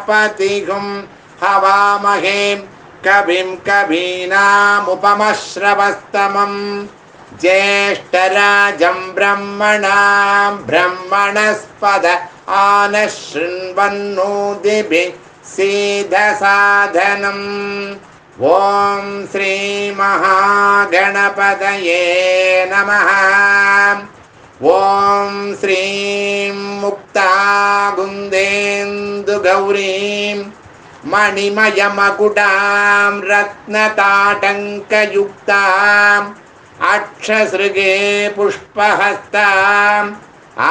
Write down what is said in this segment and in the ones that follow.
प्रजापतिगुं हवामहे कविं कवीनामुपमश्रवस्तमम् ज्येष्ठराजं ब्रह्मणां ब्रह्मणस्पद आनः शृण्वन्नोदिभिः सीधसाधनम् ॐ श्रीमहागणपतये नमः ॐ श्रीं मुक्तागुन्देन्दुगौरीं मणिमयमकुटां रत्नताटङ्कयुक्ताम् अक्षसृगे पुष्पहस्ताम्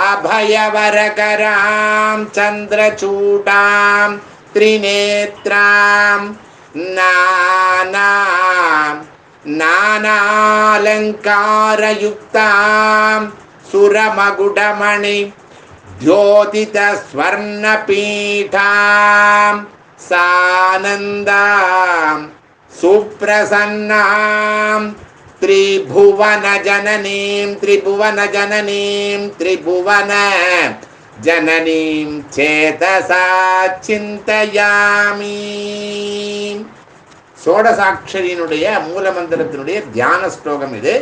अभयवरकरां चन्द्रचूटां त्रिनेत्रां नानां नानालङ्कारयुक्तां सुरमकुटमणि द्योतितस्वर्णपीठां सानन्दां सुप्रसन्नां त्रिभुवनजननीं त्रिभुवनजननीं त्रिभुवन जननीं சேதசா சிந்தயாமி சோடசாட்சரியினுடைய மூலமந்திரத்தினுடைய தியான ஸ்லோகம் இது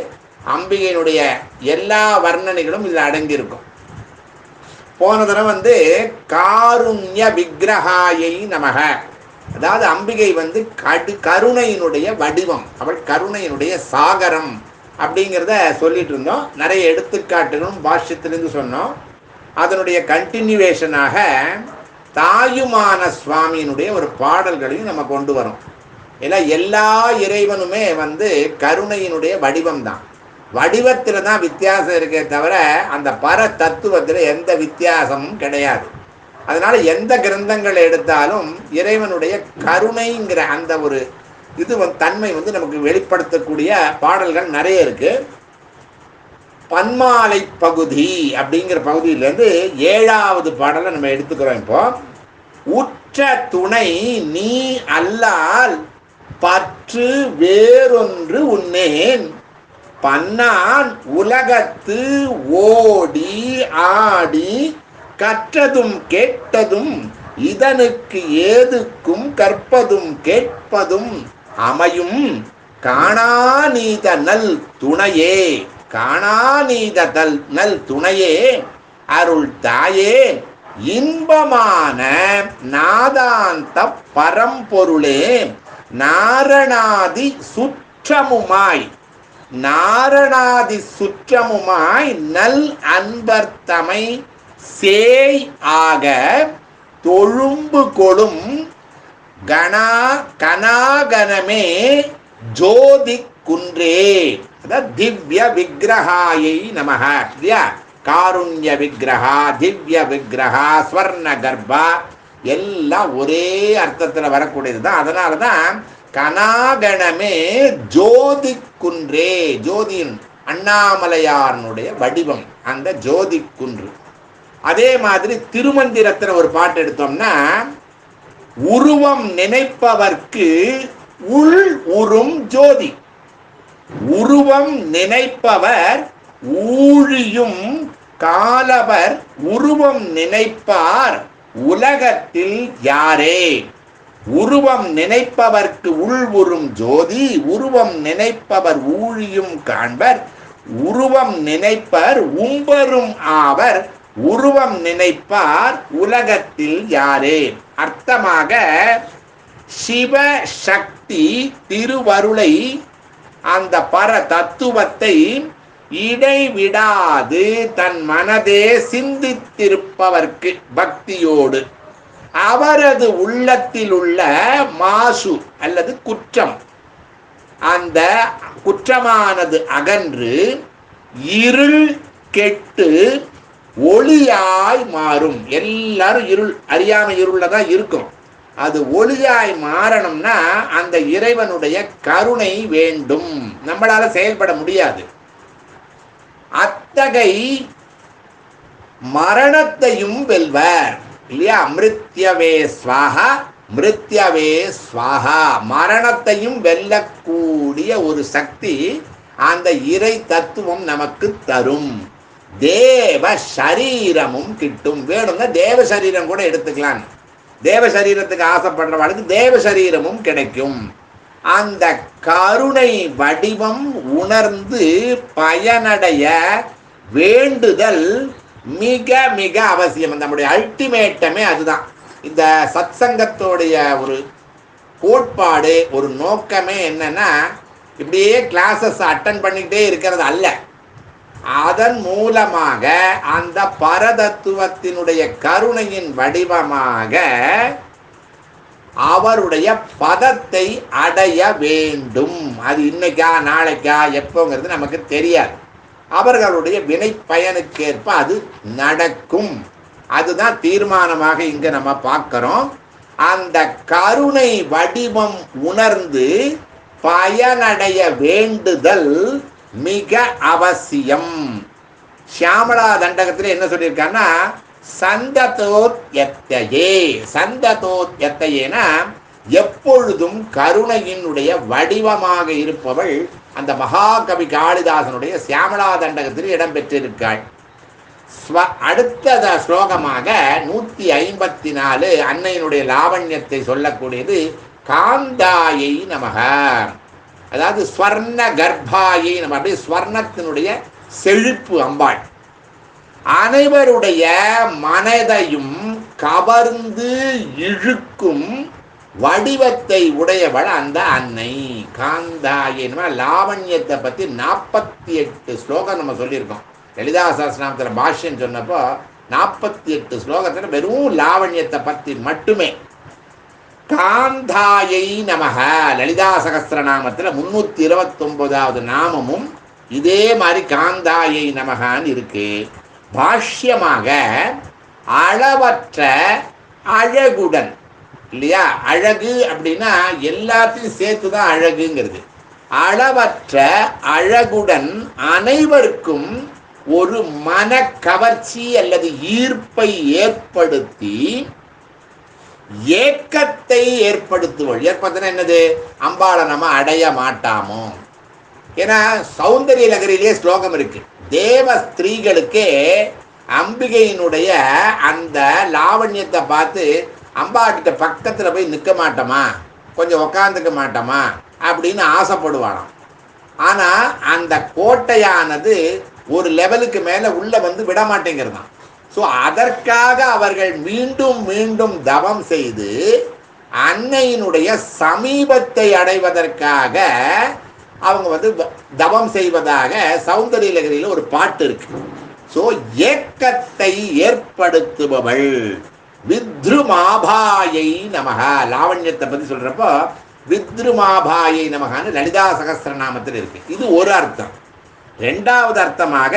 அம்பிகையினுடைய எல்லா வர்ணனைகளும் இதில் அடங்கியிருக்கும். போன தடவை வந்து காருண்ய விக்கிரகாயை நமக. அதாவது அம்பிகை வந்து கடு கருணையினுடைய வடிவம் அவள் கருணையினுடைய சாகரம் அப்படிங்கிறத சொல்லிட்டு இருந்தோம். நிறைய எடுத்துக்காட்டுகளும் பாஷ்யத்திலிருந்து சொன்னோம். அதனுடைய கண்டினியூவேஷனாக தாயுமான சுவாமியினுடைய ஒரு பாடல்களையும் நம்ம கொண்டு வரோம். ஏன்னா எல்லா இறைவனுமே வந்து கருணையினுடைய வடிவம் தான் வடிவத்தில் தான் வித்தியாசம் இருக்கே தவிர அந்த பர தத்துவத்தில் எந்த வித்தியாசமும் கிடையாது. அதனால் எந்த கிரந்தங்களை எடுத்தாலும் இறைவனுடைய கருணைங்கிற அந்த ஒரு இது வந்து தன்மை வந்து நமக்கு வெளிப்படுத்தக்கூடிய பாடல்கள் நிறைய இருக்கு. பன்மாலை பகுதி அப்படிங்கிற பகுதியிலேருந்து ஏழாவது பாடலை நம்ம எடுத்துக்கிறோம் இப்போ. உற்ற துணை நீ அல்லால் பற்று வேறொன்று உன்னேன் பன்னான் உலகத்து ஓடி ஆடி கற்றதும் கேட்டதும் இதனுக்கு ஏதுக்கும் கற்பதும் கேட்பதும் அமையும். காணாநீத நல் துணையே காணாநீத தல் நல் துணையே அருள் தாயே இன்பமான நாதாந்த பரம்பொருளே நாரணாதி சுற்றமுமாய். நாரணாதி சுற்றமுமாய் நல் அன்பர்த்தமை சேய் ஆக தொழும்பு கொடும் கணா கனாகனமே ஜோதி குன்றே. அதாவது திவ்ய விக்கிரகாயை நமக இல்லையா? காருண்ய விக்கிரகா திவ்ய விக்கிரகா ஸ்வர்ண கர்ப்பா எல்லாம் ஒரே அர்த்தத்தில் வரக்கூடியது தான் அதனால தான் கனாகணமே ஜோதி குன்றே ஜோதியின் அண்ணாமலையாரனுடைய வடிவம் அந்த ஜோதி குன்று அதே மாதிரி திருமந்திரத்தில் ஒரு பாட்டு எடுத்தோம்னா உருவம் நினைப்பவர்க்கு உள் உறும் ஜோதி. உருவம் நினைப்பவர் ஊழியும் காலவர் உருவம் நினைப்பார் உலகத்தில் யாரே? உருவம் நினைப்பவர்க்கு உள் உறும் ஜோதி உருவம் நினைப்பவர் ஊழியும் காண்பர். உருவம் நினைப்பர் உம்பரும் ஆவர் உருவம் நினைப்பார் உலகத்தில் யாரே அர்த்தமாக சிவ சக்தி திருவருளை அந்த பர தத்துவத்தை இடைவிடாது தன் மனதே சிந்தித்திருப்பவர்க்கு பக்தியோடு. அவரது உள்ளத்தில் உள்ள மாசு அல்லது குற்றம். அந்த குற்றமானது அகன்று இருள் கெட்டு ஒளியாய் மாறும். எல்லாரும் இருள் அறியாமல் இருள தான் இருக்கும். அது ஒளியாய் மாறணும்னா அந்த இறைவனுடைய கருணை வேண்டும். நம்மளால செயல்பட முடியாது. அத்தகை மரணத்தையும் வெல்வர். இல்லையா? மிருத்யவே ஸ்வாஹா மிருத்யவே ஸ்வாஹா. மரணத்தையும் வெல்லக்கூடிய ஒரு சக்தி அந்த இறை தத்துவம் நமக்கு தரும். தேவ சரீரமும் கிட்டும். வேணுங்க தேவ சரீரம் கூட எடுத்துக்கலாம். தேவ சரீரத்துக்கு ஆசைப்படுறவாளுக்கு தேவ சரீரமும் கிடைக்கும். அந்த கருணை வடிவம் உணர்ந்து பயனடைய வேண்டுதல் மிக மிக அவசியம். நம்முடைய அல்டிமேட்டமே அதுதான். இந்த சத்சங்கத்தோடைய ஒரு கோட்பாடு ஒரு நோக்கமே என்னன்னா இப்படியே கிளாஸஸ் அட்டன் பண்ணிக்கிட்டே இருக்கிறது அல்ல. அதன் மூலமாக அந்த பரதத்துவத்தினுடைய கருணையின் வடிவமாக அவருடைய பதத்தை அடைய வேண்டும். அது இன்னைக்கா நாளைக்கா எப்போங்கிறது நமக்கு தெரியாது. அவர்களுடைய வினை பயனுக்கேற்ப அது நடக்கும். அதுதான் தீர்மானமாக இங்க நம்ம பார்க்கிறோம். அந்த கருணை வடிவம் உணர்ந்து பயனடைய வேண்டுதல் மிக அவசியம். சியாமலா தண்டகத்தில் என்ன சொல்லியிருக்காங்கன்னா சந்ததோத் எத்தையே. சந்ததோத் எத்தையேனா எப்பொழுதும் கருணையினுடைய வடிவமாக இருப்பவள் அந்த மகாகவி காளிதாசனுடைய சியாமலா தண்டகத்தில் இடம்பெற்றிருக்காள் ஸ்வ அடுத்த ஸ்லோகமாக நூற்றி ஐம்பத்தி நாலு அன்னையினுடைய லாவண்யத்தை சொல்லக்கூடியது காந்தாயை நமக. அதாவது ஸ்வர்ண கர்ப்பாயை நம்ம அப்படியே ஸ்வர்ணத்தினுடைய செழிப்பு அம்பாள். அனைவருடைய மனதையும் கவர்ந்து இழுக்கும் வடிவத்தை உடையவள் அந்த அன்னை. காந்தாயை நம்ம லாவண்யத்தை பற்றி நாற்பத்தி எட்டு ஸ்லோகம் நம்ம சொல்லியிருக்கோம். லலிதா சஹஸ்ரநாமத்தில் பாஷ்யம் சொன்னப்போ நாற்பத்தி எட்டு ஸ்லோகத்தில் வெறும் லாவண்யத்தை பற்றி மட்டுமே. காந்தாயை நமக. லலிதா சகஸ்ரநாமத்தில் முந்நூற்றி இருபத்தொம்போதாவது நாமமும் இதே மாதிரி காந்தாயை நமகான்னு இருக்கு. பாஷ்யமாக அளவற்ற அழகுடன் இல்லையா? அழகு அப்படின்னா எல்லாத்தையும் சேர்த்து தான் அழகுங்கிறது. அளவற்ற அழகுடன் அனைவருக்கும் ஒரு மன கவர்ச்சி அல்லது ஈர்ப்பை ஏற்படுத்தி ஏக்கத்தை ஏற்படுத்துவள் ஏற்படுத்தினா என்னது? அம்பாளை நம்ம அடைய மாட்டாமோ? ஏன்னா சௌந்தரிய நகரிலேயே ஸ்லோகம் இருக்கு. தேவ ஸ்திரீகளுக்கே அம்பிகையினுடைய அந்த லாவண்யத்தை பார்த்து அம்பாக்கிட்ட பக்கத்தில் போய் நிற்க மாட்டோமா? கொஞ்சம் உக்காந்துக்க மாட்டோமா? அப்படின்னு ஆசைப்படுவானாம் ஆனால் அந்த கோட்டையானது ஒரு லெவலுக்கு மேலே உள்ளே வந்து விட மாட்டேங்கிறதான் ஸோ அதற்காக அவர்கள் மீண்டும் மீண்டும் தவம் செய்து அன்னையினுடைய சமீபத்தை அடைவதற்காக அவங்க வந்து தவம் செய்வதாக சௌந்தரிய லகரியில் ஒரு பாட்டு இருக்கு. ஸோ ஏக்கத்தை ஏற்படுத்துபவள். வித்ருமாபாயை நமக லாவண்யத்தை பத்தி சொல்றப்போ வித்ருமாபாயை நமகான்னு லலிதா சகஸ்ரநாமத்தில் இருக்கு. இது ஒரு அர்த்தம். ரெண்டாவது அர்த்தமாக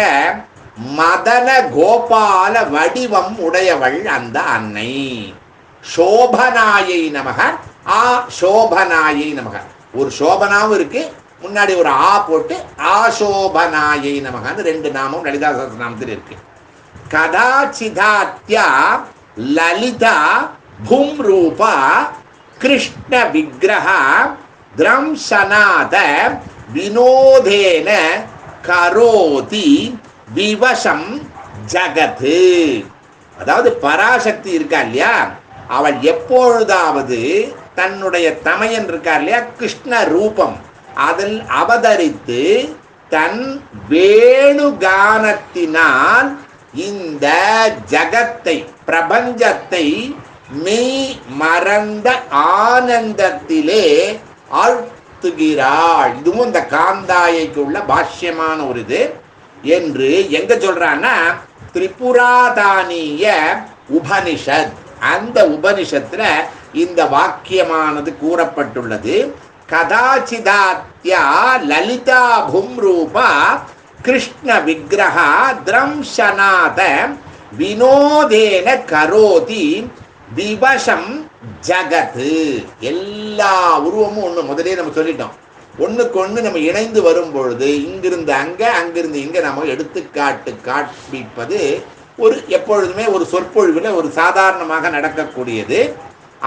மதன கோபால வடிவம் உடையவள் அந்த அன்னை. சோபனாயை நமக ஆ சோபனாயை நமக ஒரு சோபனாவும் இருக்கு. முன்னாடி ஒரு ஆ போட்டு ஆசோபனாயை நமகன்னு ரெண்டு நாமும் லலிதா சகஸ்ரநாமத்தில் இருக்கு. கதாச்சிதாத்யா லலிதா பும் ரூபா கிருஷ்ண விக்கிரக திரம்சநாத வினோதேன கரோதி விவசம் ஜகத்து அதாவது பராசக்தி இருக்கா இல்லையா? அவள் எப்பொழுதாவது தன்னுடைய தமையன் இருக்கா இல்லையா? கிருஷ்ண ரூபம். அதில் அவதரித்து தன் வேணுகானத்தினால் இந்த ஜகத்தை பிரபஞ்சத்தை மெய் மறந்த ஆனந்தத்திலே ஆழ்த்துகிறாள். இதுவும் இந்த காந்தாயைக்கு உள்ள பாஷ்யமான ஒரு இது. என்று எங்க சொல்றான்னா திரிபுராதானிய உபனிஷத். அந்த உபனிஷத்துல இந்த வாக்கியமானது கூறப்பட்டுள்ளது. கதாச்சிதாத்யா லலிதா பும் ரூபா கிருஷ்ண விக்கிரகா திரம்சநாத வினோதேன கரோதி திவசம் ஜகத்து எல்லா உருவமும் ஒன்று முதலே நம்ம சொல்லிட்டோம். ஒன்றுக்கு ஒன்று நம்ம இணைந்து வரும் பொழுது இங்கிருந்து அங்கே அங்கிருந்து இங்கே நம்ம எடுத்துக்காட்டு காண்பிப்பது ஒரு எப்பொழுதுமே ஒரு சொற்பொழிவில் ஒரு சாதாரணமாக நடக்கக்கூடியது.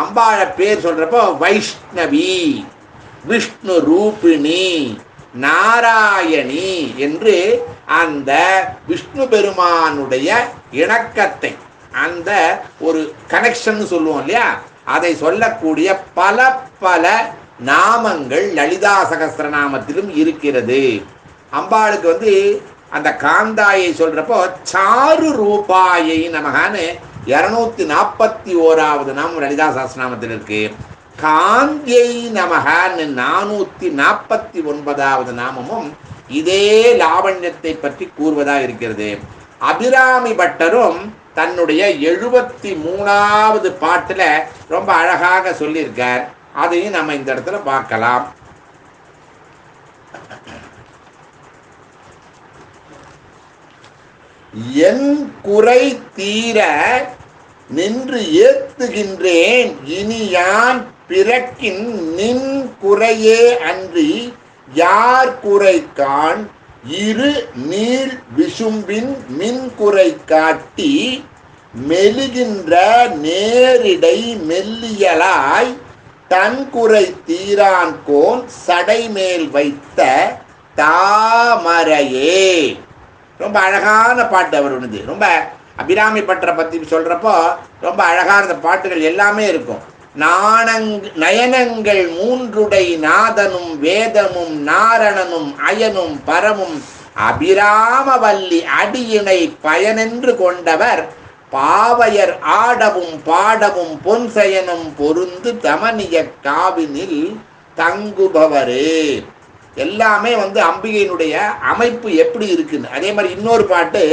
அம்பாழ பேர் சொல்கிறப்போ வைஷ்ணவி விஷ்ணு ரூபிணி நாராயணி என்று அந்த விஷ்ணு பெருமானுடைய இணக்கத்தை அந்த ஒரு கனெக்ஷன் சொல்லுவோம் இல்லையா? அதை சொல்லக்கூடிய பல பல நாமங்கள் லலிதா சகஸ்ரநாமத்திலும் இருக்கிறது. அம்பாளுக்கு வந்து அந்த காந்தாயை சொல்றப்போ சாரு ரூபாயை நமகான்னு இரநூத்தி நாற்பத்தி ஓராவது நாமம் லலிதா சகஸ்ரநாமத்தில் இருக்கு. காந்தியை நமகான்னு நானூத்தி நாற்பத்தி ஒன்பதாவது நாமமும் இதே லாவண்யத்தை பற்றி கூறுவதா இருக்கிறது. அபிராமி பட்டரும் தன்னுடைய எழுபத்தி மூணாவது பாட்டில் ரொம்ப அழகாக சொல்லியிருக்கார். அதையும் நம்ம இந்த இடத்துல பார்க்கலாம். என் குறை தீர நின்று ஏத்துகின்றேன் இனி யான் பிறக்கின் நின் குறையே அன்றி யார் குறை காண் இரு நீள் விசும்பின் மின் குறை காட்டி மெழுகின்ற நேரிடை மெல்லியலாய் தன் குறை தீரான் கோன் சடைமேல் வைத்த தாமரையே. ரொம்ப அழகான பாட்டு அவர் ஒன்று ரொம்ப அபிராமி பட்டரை பற்றி சொல்கிறப்போ ரொம்ப அழகான பாட்டுகள் எல்லாமே இருக்கும். நாணங் நயனங்கள் மூன்றுடை நாதனும் வேதமும் நாரணனும் அயனும் பரமும் அபிராமவல்லி அடியினை பயனென்று கொண்டவர் பாவையர் ஆடவும் பாடவும் பொன்சயனும் பொருந்து தமனிய காவினில் தங்குபவரே. எல்லாமே வந்து அம்பிகையினுடைய அமைப்பு எப்படி இருக்குன்னு. அதே மாதிரி இன்னொரு பாட்டு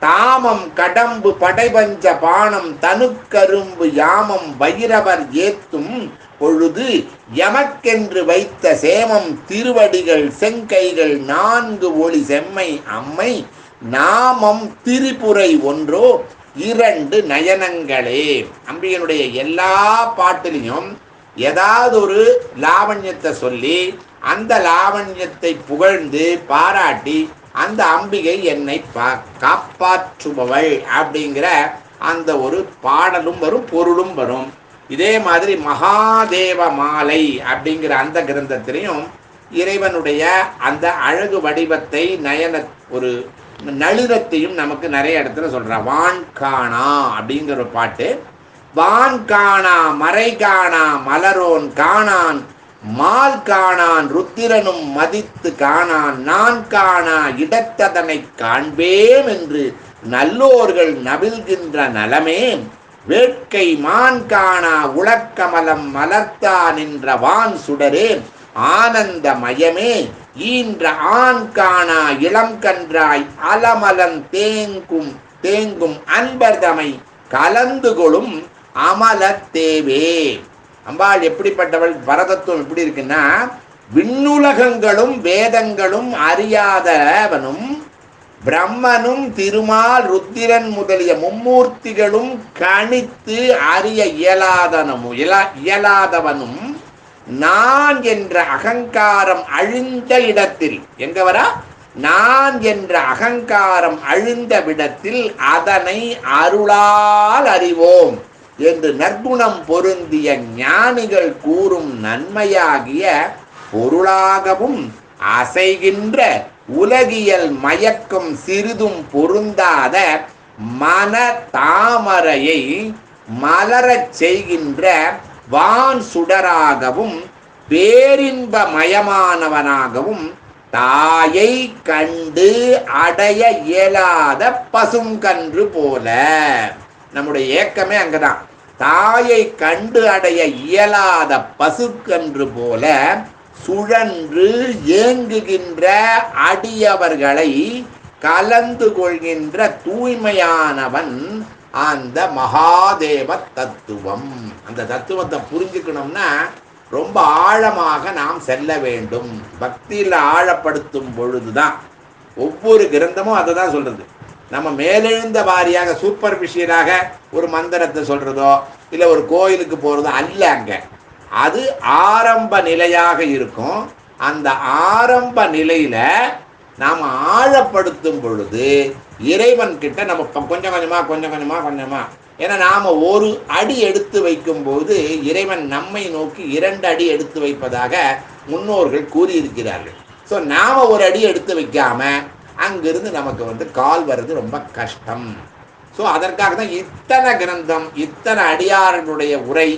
தாமம் கடம்பு படைபஞ்ச பானம் தனுக்கரும்பு யாமம் வைரவர் ஏத்தும் பொழுது எமக்கென்று வைத்த சேமம் திருவடிகள் செங்கைகள் நான்கு ஒளி செம்மை அம்மை நாமம் திரிபுரை ஒன்றோ இரண்டு நயனங்களே. அம்பிகையினுடைய எல்லா பாட்டிலையும் ஏதாவது ஒரு லாவண்யத்தை சொல்லி அந்த லாவண்யத்தை புகழ்ந்து பாராட்டி அந்த அம்பிகை என்னை பா காப்பாற்றுபவள் அப்படிங்கிற அந்த ஒரு பாடலும் வரும் பொருளும் வரும். இதே மாதிரி மகாதேவ மாலை அப்படிங்கிற அந்த கிரந்தத்திலையும் இறைவனுடைய அந்த அழகு வடிவத்தை நயன ஒரு நளினத்தையும் நமக்கு நிறைய இடத்துல சொல்றான் வான் காணா அப்படிங்கிற ஒரு பாட்டு. வான் காணா மறை காணா மலரோன் காணான் மால் காணான் ருத்திரனும் மதித்து காணான் நான் காணா இடத்ததனை காண்பேன் என்று நல்லோர்கள் நவில்கின்ற நலமே. வேட்கை மான் காணா உலக்கமலம் மலர்த்தா நின்ற வான் சுடரே. ஆனந்த மயமே. ஈன்ற ஆண் காணா இளம் கன்றாய் அலமலன் தேங்கும் தேங்கும் அன்பர்தமை கலந்து கொளும் அமலத்தேவே அம்பாள் எப்படிப்பட்டவள்? பரதத்துவம் எப்படி இருக்குன்னா விண்ணுலகங்களும் வேதங்களும் அறியாதவனும் பிரம்மனும் திருமால் ருத்திரன் முதலிய மும்மூர்த்திகளும் கணித்து அறிய இயலாதனமும் இயலாதவனும் நான் என்ற அகங்காரம் அழிந்த இடத்தில் எங்க வரா? நான் என்ற அகங்காரம் அழிந்த விடத்தில் அதனை அருளால் அறிவோம். என்று நற்குணம் பொருந்திய ஞானிகள் கூறும் நன்மையாகிய பொருளாகவும் அசைகின்ற உலகியல் மயக்கம் சிறிதும் பொருந்தாத மன தாமரையை மலரச் செய்கின்ற வான் சுடராகவும் பேரின்பமயமானவனாகவும் தாயை கண்டு அடைய இயலாத பசுங்கன்று போல. நம்முடைய ஏக்கமே அங்கதான். தாயை கண்டு அடைய இயலாத பசுக்கன்று போல சுழன்று ஏங்குகின்ற அடியவர்களை கலந்து கொள்கின்ற தூய்மையானவன் அந்த மகாதேவ தத்துவம். அந்த தத்துவத்தை புரிஞ்சுக்கணும்னா ரொம்ப ஆழமாக நாம் செல்ல வேண்டும். பக்தியில் ஆழப்படுத்தும் பொழுதுதான். ஒவ்வொரு கிரந்தமும் அதை தான் சொல்றது. நம்ம மேலெழுந்த வாரியாக சூப்பர்ஃபிஷியலாக ஒரு மந்திரத்தை சொல்கிறதோ இல்லை ஒரு கோயிலுக்கு போகிறதோ அல்ல அங்கே. அது ஆரம்ப நிலையாக இருக்கும். அந்த ஆரம்ப நிலையில் நாம் ஆழப்படுத்தும் பொழுது இறைவன் கிட்ட நம்ம கொஞ்சம் கொஞ்சமாக கொஞ்சம் கொஞ்சமாக கொஞ்சமாக ஏன்னா நாம் ஒரு அடி எடுத்து வைக்கும்போது இறைவன் நம்மை நோக்கி இரண்டு அடி எடுத்து வைப்பதாக முன்னோர்கள் கூறியிருக்கிறார்கள். ஸோ நாம் ஒரு அடி எடுத்து வைக்காமல் அங்கிருந்து நமக்கு வந்து கால் வர்றது ரொம்ப கஷ்டம். ஸோ அதற்காக தான் இத்தனை கிரந்தம் இத்தனை அடியாரனுடைய உரை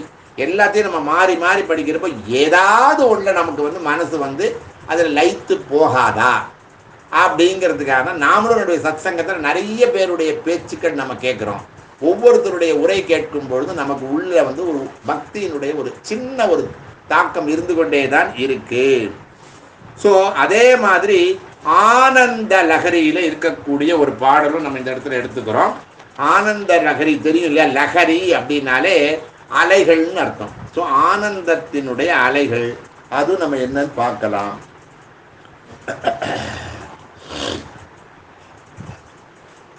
எல்லாத்தையும் நம்ம மாறி மாறி படிக்கிறப்போ ஏதாவது ஒன்று நமக்கு வந்து மனசு வந்து அதில் லைத்து போகாதா? அப்படிங்கிறதுக்காக தான் நாமளும் சத் சத்சங்கத்தில் நிறைய பேருடைய பேச்சுக்கள் நம்ம கேட்குறோம் ஒவ்வொருத்தருடைய உரை கேட்கும் பொழுது நமக்கு உள்ள வந்து ஒரு பக்தியினுடைய ஒரு சின்ன ஒரு தாக்கம் இருந்து கொண்டே தான் இருக்கு. ஸோ அதே மாதிரி ஆனந்த லகரியில இருக்கக்கூடிய ஒரு பாடலும் நம்ம இந்த இடத்துல எடுத்துக்கிறோம். ஆனந்த லகரி தெரியும் இல்லையா? லகரி அப்படின்னாலே அலைகள்னு அர்த்தம். ஸோ ஆனந்தத்தினுடைய அலைகள் அது நம்ம என்னன்னு பார்க்கலாம்.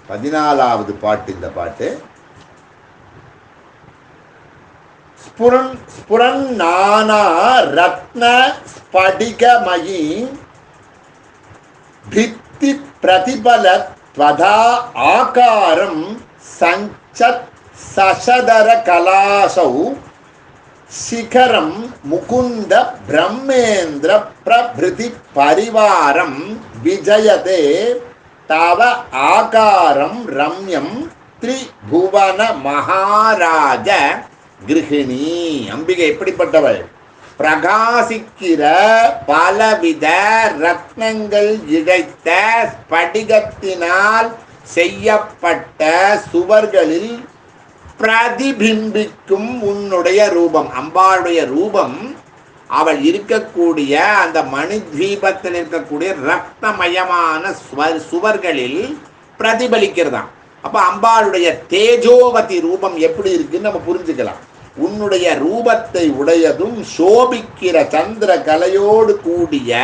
பதினாலாவது பாட்டு இந்த பாட்டு. ஸ்புரன் ஸ்புரன் நானா ரத்ன ஸ்படிகமயி भित्ति प्रतिबल त्वधा आकारं सञ्चत् सशदर कलासौ शिखरं मुकुन्द ब्रह्मेन्द्र प्रभृति परिवारं विजयते तव आकारं रम्यं त्रिभुवन महाराज கிருஹிணி அம்பிகை எப்படிப்பட்டவள் பிரகாசிக்கிற பலவித ரத்னங்கள் இழைத்த ஸ்படிகத்தினால் செய்யப்பட்ட சுவர்களில் பிரதிபிம்பிக்கும் உன்னுடைய ரூபம் அம்பாளுடைய ரூபம். அவள் இருக்கக்கூடிய அந்த மணி தீபத்தில் இருக்கக்கூடிய ரத்னமயமான சுவர் சுவர்களில் பிரதிபலிக்கிறதாம். அப்போ அம்பாளுடைய தேஜோவதி ரூபம் எப்படி இருக்குன்னு நம்ம புரிஞ்சுக்கலாம். உன்னுடைய ரூபத்தை உடையதும் சோபிக்கிற சந்திர கலையோடு கூடிய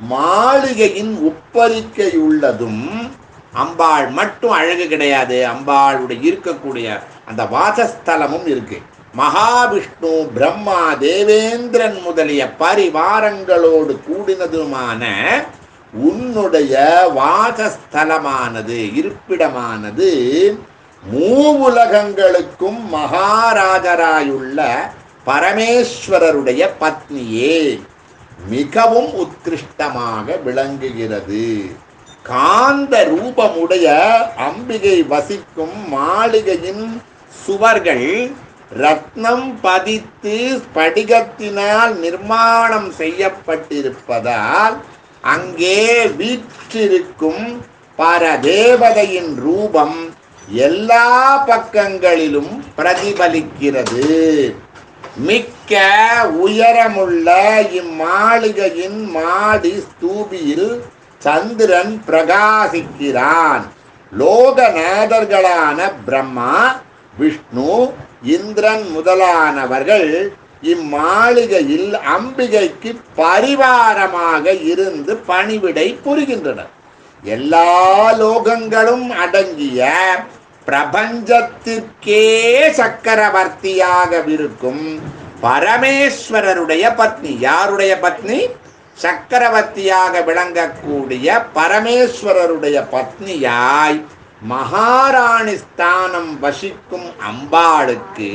மாளிகையின் உப்பரிக்கையுள்ளதும் அம்பாள் மட்டும் அழகு கிடையாது. அம்பாளுடைய இருக்கக்கூடிய அந்த வாசஸ்தலமும் இருக்கு. மகாவிஷ்ணு பிரம்மா தேவேந்திரன் முதலிய பரிவாரங்களோடு கூடினதுமான உன்னுடைய வாசஸ்தலமானது இருப்பிடமானது மூவுலகங்களுக்கும் மகாராஜராயுள்ள பரமேஸ்வரருடைய பத்னியே. மிகவும் உத்கிருஷ்டமாக விளங்குகிறது. காந்த ரூபமுடைய அம்பிகை வசிக்கும் மாளிகையின் சுவர்கள் ரத்னம் பதித்து ஸ்படிகத்தினால் நிர்மாணம் செய்யப்பட்டிருப்பதால் அங்கே வீற்றிருக்கும் பரதேவதையின் ரூபம் எல்லா பக்கங்களிலும் பிரதிபலிக்கிறது. மிக்க உயரமுள்ள இம்மாளிகையின் மாடி ஸ்தூபியில் சந்திரன் பிரகாசிக்கிறான். லோகநாதர்களான பிரம்மா விஷ்ணு இந்திரன் முதலானவர்கள் இம்மாளிகையில் அம்பிகைக்கு பரிவாரமாக இருந்து பணிவிடை புரிகின்றனர். எல்லா லோகங்களும் அடங்கிய பிரபஞ்சத்திற்கே சக்கரவர்த்தியாக இருக்கும் பரமேஸ்வரருடைய பத்னி. யாருடைய பத்னி? சக்கரவர்த்தியாக விளங்கக்கூடிய பரமேஸ்வரருடைய பத்னியாய் மகாராணி ஸ்தானம் வசிக்கும் அம்பாளுக்கு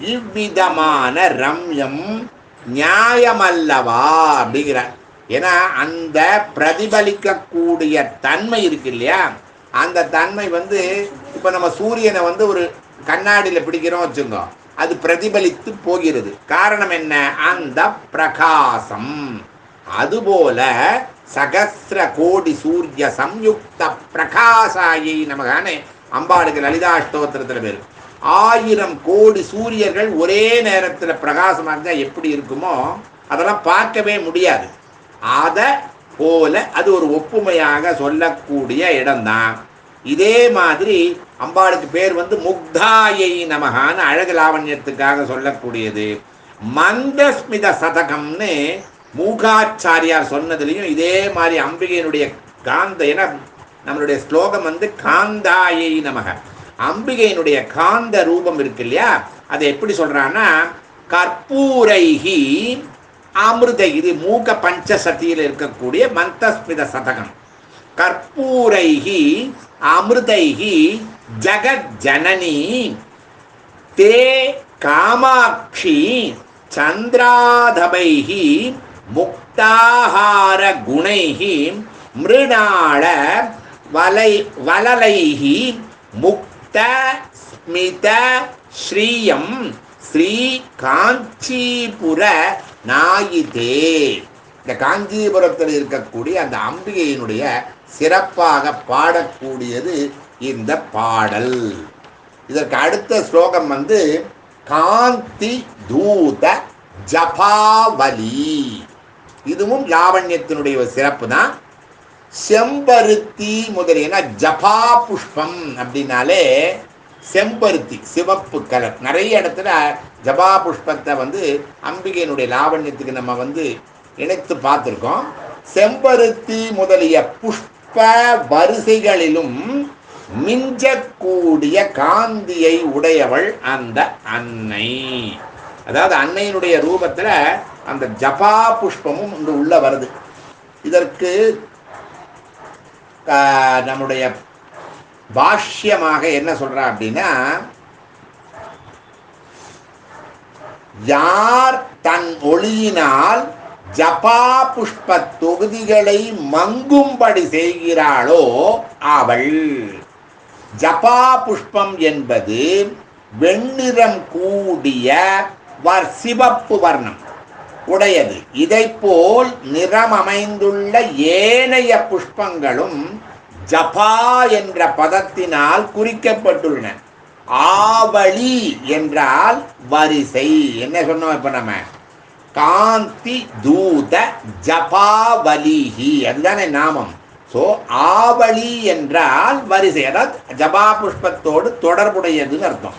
இவ்விதமான ரம்யம் நியாயமல்லவா அப்படிங்கிறார் ஏன்னா அந்த பிரதிபலிக்கக்கூடிய தன்மை இருக்கு இல்லையா? அந்த தன்மை வந்து இப்போ நம்ம சூரியனை வந்து ஒரு கண்ணாடியில் பிடிக்கிறோம் வச்சுக்கோ அது பிரதிபலித்து போகிறது. காரணம் என்ன? அந்த பிரகாசம். அதுபோல சகசிர கோடி சூரிய சம்யுக்த பிரகாசாயை நமக்கான அம்பாளுக்கு லலிதா அஷ்டோத்திரத்தில் பேர். ஆயிரம் கோடி சூரியர்கள் ஒரே நேரத்தில் பிரகாசமாக இருந்தால் எப்படி இருக்குமோ? அதெல்லாம் பார்க்கவே முடியாது. அதை போல அது ஒரு ஒப்புமையாக சொல்லக்கூடிய இடம்தான். இதே மாதிரி அம்பாளுக்கு பேர் வந்து முக்தாயை நமகான்னு அழகு லாவண்யத்துக்காக சொல்லக்கூடியது. மந்தஸ்மித சதகம்னு மூகாச்சாரியார் சொன்னதுலேயும் இதே மாதிரி அம்பிகையினுடைய காந்த ஏன்னா நம்மளுடைய ஸ்லோகம் வந்து காந்தாயை நமக. அம்பிகையினுடைய காந்த ரூபம் இருக்கு இல்லையா? அதை எப்படி சொல்கிறான்னா கற்பூரைகி அமிர்த இது மூக பஞ்சசதியில் இருக்கக்கூடிய மந்தஸ்மித சதகம். கற்பூரைகி அமிர்தைகி ஜகத் ஜனனி தே காமாட்சி சந்திராதபைகி முக்தாகார குணைகி மிருணாள வலை வலலைகி முக்த ஸ்மித ஸ்மித ஸ்ரீயம் ஸ்ரீ காஞ்சிபுர நாயிதே இந்த காஞ்சிபுரத்தில் இருக்கக்கூடிய அந்த அம்பிகையினுடைய சிறப்பாக பாடக்கூடியது இந்த பாடல். இதற்கு அடுத்த ஸ்லோகம் வந்து காந்தி தூத ஜபாவலி இதுவும் லாவண்யத்தினுடைய ஒரு சிறப்பு தான். செம்பருத்தி முதலியன ஜபா புஷ்பம் அப்படின்னாலே செம்பருத்தி சிவப்பு கலர். நிறைய இடத்துல ஜபா புஷ்பத்தை வந்து அம்பிகையினுடைய லாவண்யத்துக்கு நம்ம வந்து இணைத்து பார்த்துருக்கோம். செம்பருத்தி முதலிய புஷ்ப வரிசைகளிலும் மிஞ்சக்கூடிய காந்தியை உடையவள் அந்த அன்னை. அதாவது அன்னையினுடைய ரூபத்தில் அந்த ஜபா புஷ்பமும் இங்க உள்ள வருது. இதற்கு நம்முடைய பாஷ்யமாக என்ன சொல்கிறா அப்படின்னா யார் தன் ஒளியினால் ஜபா புஷ்ப தொகுதிகளை மங்கும்படி செய்கிறாளோ அவள். ஜபா புஷ்பம் என்பது வெண்ணிறம் கூடிய வர் சிவப்பு வர்ணம் உடையது. இதைப்போல் நிறம் அமைந்துள்ள ஏனைய புஷ்பங்களும் ஜபா என்ற பதத்தினால் குறிக்கப்பட்டுள்ளன. ஆவளி என்றால் வரிசை. என்ன சொன்னோம் இப்ப நம்ம? காந்தி தூத ஜபாவலிஹி. அதுதானே நாமம். ஸோ ஆவளி என்றால் வரிசை. அதாவது ஜபா புஷ்பத்தோடு தொடர்புடையதுன்னு அர்த்தம்.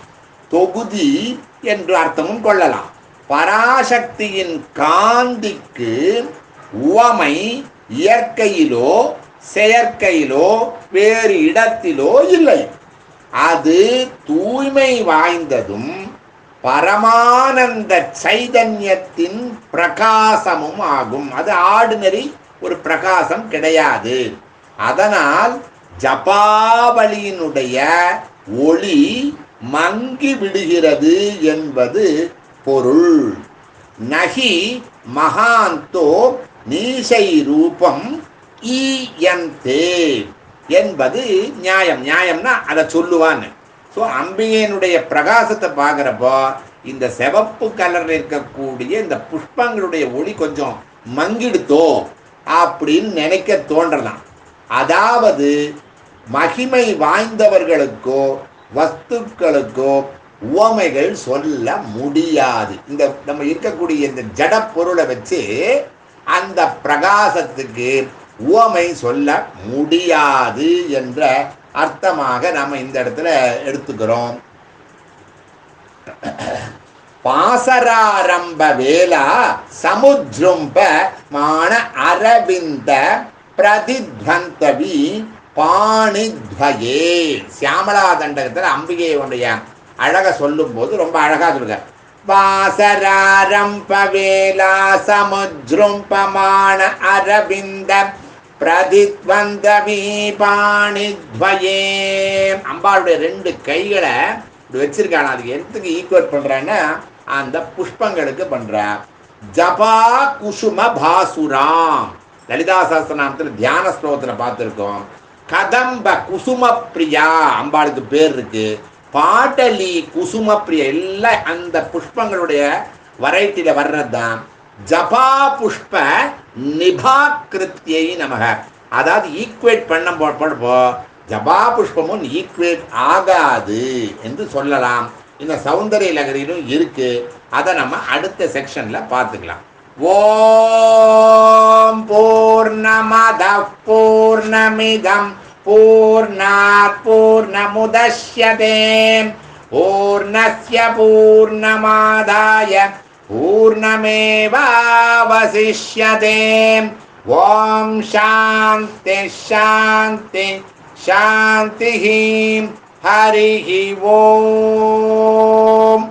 தொகுதி என்று அர்த்தமும் கொள்ளலாம். பராசக்தியின் காந்திக்கு உவமை இயற்கையிலோ செயற்கையிலோ வேறு இடத்திலோ இல்லை. அது தூய்மை வாய்ந்ததும் பரமானந்த சைதன்யத்தின் பிரகாசமும் ஆகும். அது ஆர்டினரி ஒரு பிரகாசம் கிடையாது. அதனால் ஜபாவளியினுடைய ஒளி மங்கி விடுகிறது என்பது பொருள். நகி மகாந்தோ நீசை ரூபம் ஈயந்தே. என்பது நியாயம். நியாயம்னா அதை சொல்லுவான்னு. ஸோ அம்பிகையினுடைய பிரகாசத்தை பார்க்குறப்போ இந்த சிவப்பு கலரில் இருக்கக்கூடிய இந்த புஷ்பங்களுடைய ஒளி கொஞ்சம் மங்கிடுத்தோ அப்படின்னு நினைக்க தோன்றலாம். அதாவது மகிமை வாய்ந்தவர்களுக்கோ வஸ்துக்களுக்கோ உவமைகள் சொல்ல முடியாது. இந்த நம்ம இருக்கக்கூடிய இந்த ஜட பொருளை வச்சு அந்த பிரகாசத்துக்கு உவமை சொல்ல முடியாது என்ற அர்த்தமாக நம்ம இந்த இடத்துல எடுத்துக்கிறோம். பாசராரம்ப வேலா சமுத்ரும்ப மான அரவிந்த பிரதித்வந்தவி பாணித்வயே. சியாமலா தண்டகத்தில் அம்பிகையுடைய அழக சொல்லும்போது ரொம்ப அழகா சொல்லுங்க. வாசராரம்ப வேலா சமுத்ரும்பமான அரவிந்த பிரதித்வந்தவி பாணித்வயே. அம்பாளுடைய ரெண்டு கைகளை இப்படி வச்சிருக்கான அதுக்கு எதுக்கு ஈக்குவேட் பண்றேன்னா அந்த புஷ்பங்களுக்கு பண்ற. ஜபா குசும பாசுராம் லலிதா சாஸ்திரநாமத்தில் தியான ஸ்லோகத்தில் பார்த்துருக்கோம். கதம்ப குசும பிரியா அம்பாளுக்கு பேர் இருக்கு. பாட்டலி குசும பிரியா எல்லாம் அந்த புஷ்பங்களுடைய வரைட்டியில் வர்றது தான் ஜபா புஷ்ப நிபாக்கிருத்தியை நமக. அதாவது ஈக்குவேட் பண்ண போடுறப்போ ஜபா புஷ்பமும் ஈக்குவேட் ஆகாது என்று சொல்லலாம். இந்த சௌந்தரிய லகரியிலும் இருக்கு. அதை நம்ம அடுத்த செக்ஷன்ல பார்த்துக்கலாம். ஓம் பூர்ணமத பூர்ணமிதம். பூர்ணாத் பூர்ணமுதே பூர்ணஸ்ய பூர்ணமாதாய. पूर्णमेवावशिष्यते ॐ शान्तिशान्ति शान्तिः हरिः ओम्